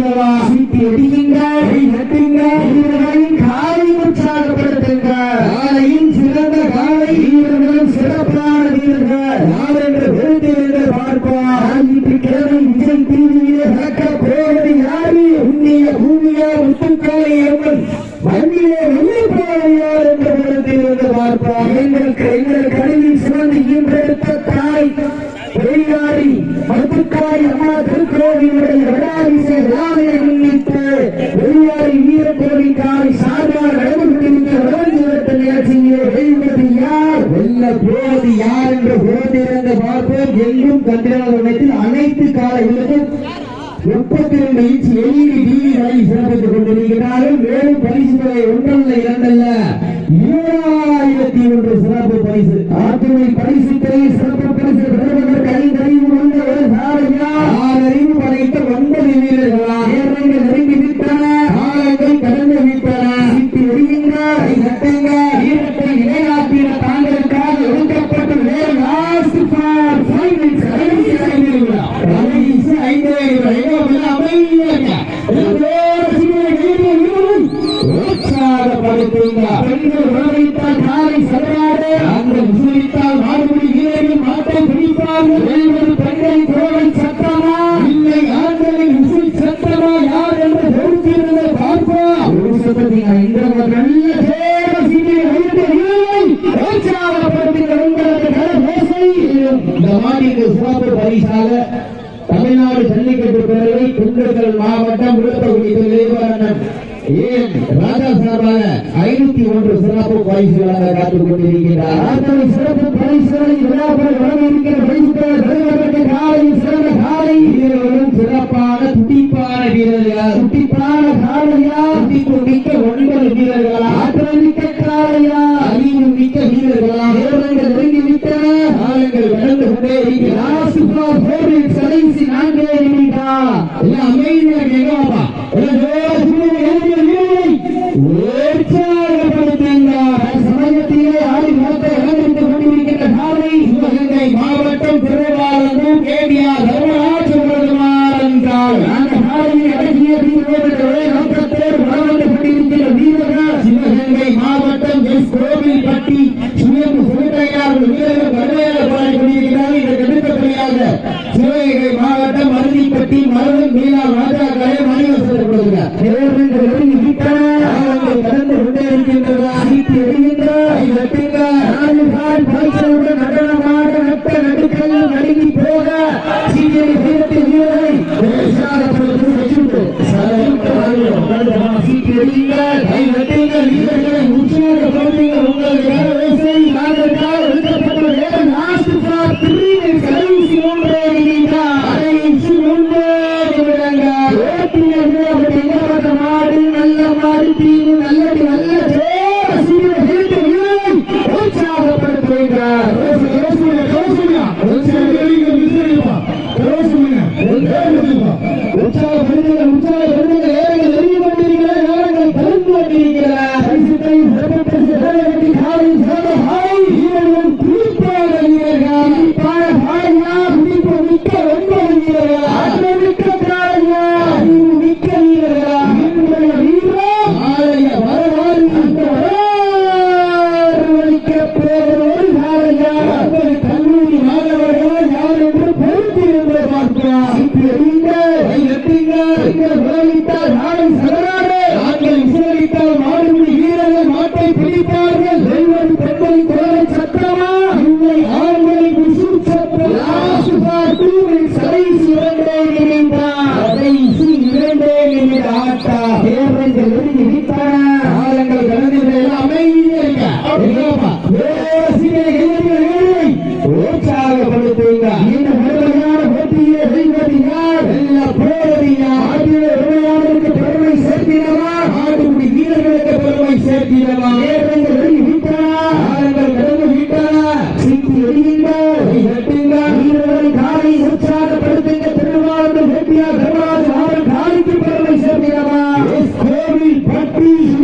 சேர்க்கிறவா சீட்டி அடிக்கின்ற நட்டுங்க வீரர்களின் காலை உற்சாகப்படுத்துங்க காலையும் சிறந்த காலை வீரர்களும் சிறப்பான வீரர்கள். யார் என்று விருது என்று பார்ப்போம் ஞாயிற்றுக்கிழமை விஜய் டிவியிலே நடக்க போவது யாரு? புண்ணிய பூமியா முத்துக்காலை அம்மன் மண்ணிலே பார்ப்போம் எங்களுக்கு இந்திய வீரக்கோவில் சார்பாக நடைபெற்றிருந்த விளையாட்டு நிகழ்ச்சியிலே வெல்வது யார்? வெல்ல போவது யார் என்று போட்டிருந்த பார்ப்போம். எங்கும் கண்டிராதத்தில் அனைத்து கால காலைகளுக்கும் முப்பத்தி ரெண்டு இன்ச் எல்இடி டிவி வழி சிறப்பித்துக் கொண்டிருக்கிறார்கள். மேலும் பரிசு தொகை ஒன்றல்ல இரண்டல்ல. ஏழாயிரத்தி ஒன்று சிறப்பு பரிசு. ஆற்றுமை பரிசு தொகை சிறப்பு பிடிப்பார்கள் வெல்வது பெண்களின் கோவை சத்தமா? இல்லை ஆண்களின் விசில் யார் என்று பொறுத்திருந்த பார்ப்போம் தமிழ்நாடு ஜல்லிக்கட்டு பேரவை திண்டுக்கல் மாவட்டம் ஏன் ராஜா சார்பாக ஐநூத்தி ஒன்று சிறப்பு பரிசுகளாக காத்துக் கொண்டிருக்கிறார் சிறப்பு பரிசுகளை விழாக்கள் வழங்கியிருக்கிற பரிசுகள் சமயத்திலே ஆடி முகத்தை இழந்திருத்துக் கொண்டிருக்கின்ற காலை சிவகங்கை மாவட்டம் திருவாரூர் கேடிஆர் தர்மராஜ அந்த காலையை அடக்கிய தீர்வோடு நோக்கத்தோடு வளர்ந்து கொண்டிருக்கிற வீரர்கள் சிவகங்கை மாவட்டம் எஸ் கோவில்பட்டி வீரர்கள் கடுமையாக பாடி கொண்டிருக்கிறார்கள் இதற்கு சிவகங்கை மாவட்டம் மருதிப்பட்டி மருதம் மீனா ராஜா கலை மணிகள் சொல்லப்படுகிறார் நடனமாக நட்ட நடுக்கல் நடுங்கி போக. சீக்கிரி வீரத்தை வீரரை மாட்டை பிடிப்பார்கள் வெல்வது பெண்களின் குரலை சத்தமா இல்லை. ஆண்களின் விசில் சத்தம் லாஸ்ட் ஃபார் டூ மினிட்ஸ் கடைசி இரண்டே நிமிடம் கடைசி இரண்டே ஆட்டா தேர்தல்கள் எழுதி please